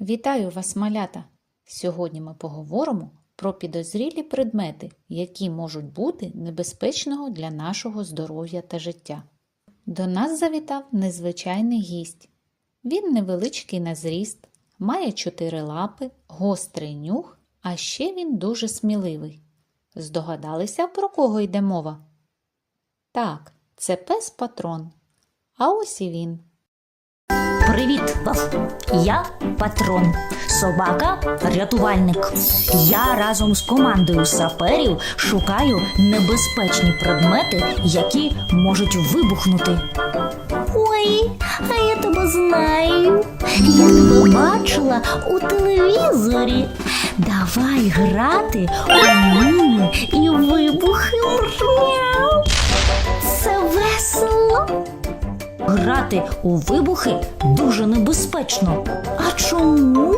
Вітаю вас, малята! Сьогодні ми поговоримо про підозрілі предмети, які можуть бути небезпечного для нашого здоров'я та життя. До нас завітав незвичайний гість. Він невеличкий на зріст, має чотири лапи, гострий нюх, а ще він дуже сміливий. Здогадалися, про кого йде мова? Так, це пес патрон. А ось і він. Привіт! Я патрон, собака рятувальник. Я разом з командою саперів шукаю небезпечні предмети, які можуть вибухнути. Ой, а я тебе знаю. Я тебе бачила у телевізорі. Давай грати у міни і вибухи. Мряу. Це весело. Грати у вибухи дуже небезпечно. А чому?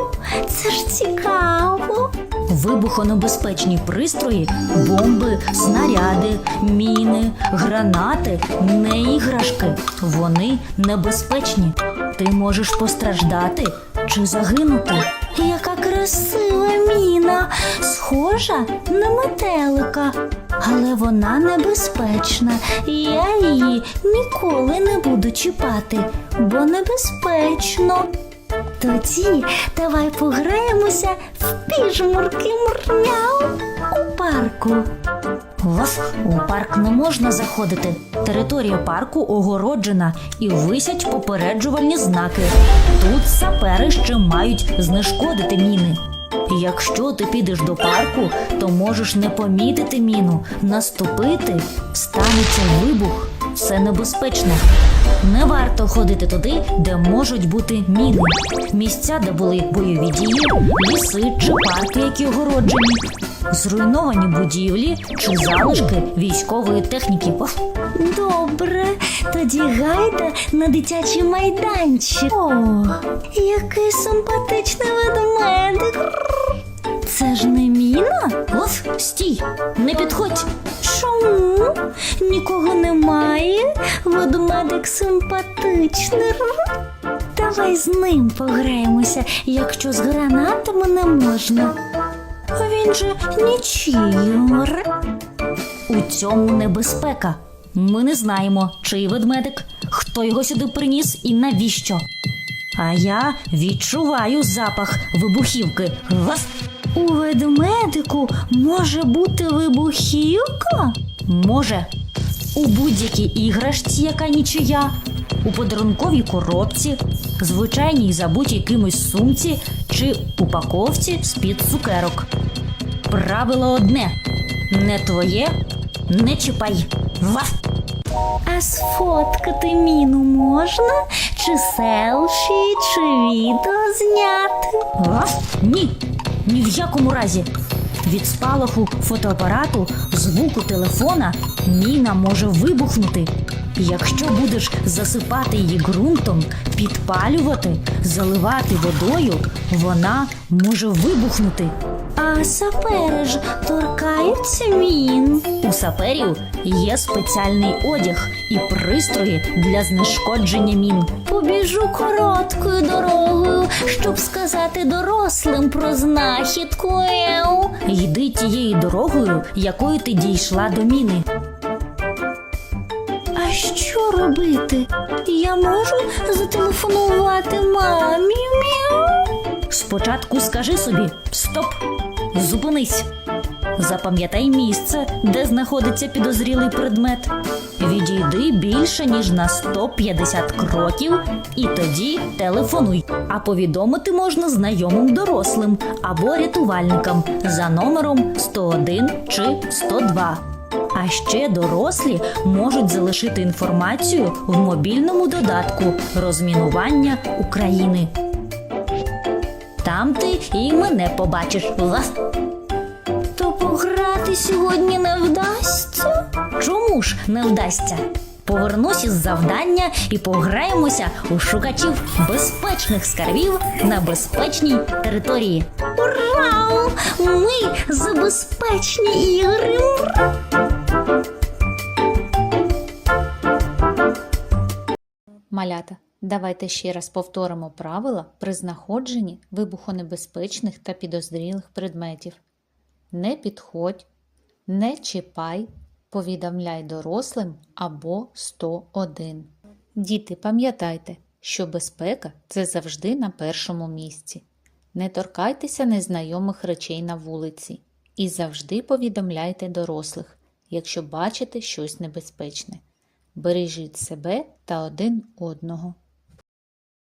Це ж цікаво. Вибухонебезпечні пристрої, бомби, снаряди, міни, гранати не іграшки. Вони небезпечні. Ти можеш постраждати чи загинути. Яка красива міна, схожа на метелика. Але вона небезпечна. і Я її ніколи не буду чіпати, бо небезпечно. Тоді давай пограємося в піжмурки мурняв у парку. Вас у парк не можна заходити. Територія парку огороджена і висять попереджувальні знаки. Тут сапери ще мають знешкодити міни. Якщо ти підеш до парку, то можеш не помітити міну, наступити, станеться вибух. Це небезпечно. Не варто ходити туди, де можуть бути міни. Місця, де були бойові дії, ліси чи парки, які огороджені, зруйновані будівлі чи залишки військової техніки. Добре, тоді гайда на дитячий майданчик. О, який симпатичний ведмедик. Це ж не міна? Оф, стій, не підходь. Чому? Нікого немає. Ведмедик симпатичний. Давай з ним пограємося, якщо з гранатами не можна. Він же нічийор. У цьому небезпека. Ми не знаємо, чий ведмедик, хто його сюди приніс і навіщо. А я відчуваю запах вибухівки. Вас у ведмедику може бути вибухівка? Може. У будь-якій іграшці, яка нічия, у подарунковій коробці, звичайній забутій кимось сумці чи упаковці з-під цукерок. Правило одне: не твоє, не чіпай. Ваф! А сфоткати міну можна? Чи селфі, чи відео зняти? Ваф! Ні, ні в якому разі. Від спалаху фотоапарату, звуку телефона міна може вибухнути. Якщо будеш засипати її ґрунтом, підпалювати, заливати водою, вона може вибухнути. А сапери ж торкаються мін. У саперів є спеціальний одяг і пристрої для знешкодження мін. Побіжу короткою дорогою, щоб сказати дорослим про знахідку. Еу. Йди тією дорогою, якою ти дійшла до міни. А що робити? Я можу зателефонувати мамі? Мяу? Спочатку скажи собі стоп, зупинись. Запам'ятай місце, де знаходиться підозрілий предмет. Відійди більше ніж на 150 кроків, і тоді телефонуй. А повідомити можна знайомим дорослим або рятувальникам за номером 101 чи 102. А ще дорослі можуть залишити інформацію в мобільному додатку розмінування України. Там ти і мене побачиш. То пограти сьогодні не вдасться? Чому ж не вдасться? Повернусь із завдання і пограємося у шукачів безпечних скарбів на безпечній території. Ура! Ми за безпечні ігри! Малята, Давайте ще раз повторимо правила при знаходженні вибухонебезпечних та підозрілих предметів. Не підходь, не чіпай, повідомляй дорослим або 101. Діти, пам'ятайте, що безпека це завжди на першому місці. Не торкайтеся незнайомих речей на вулиці і завжди повідомляйте дорослих, якщо бачите щось небезпечне. Бережіть себе та один одного.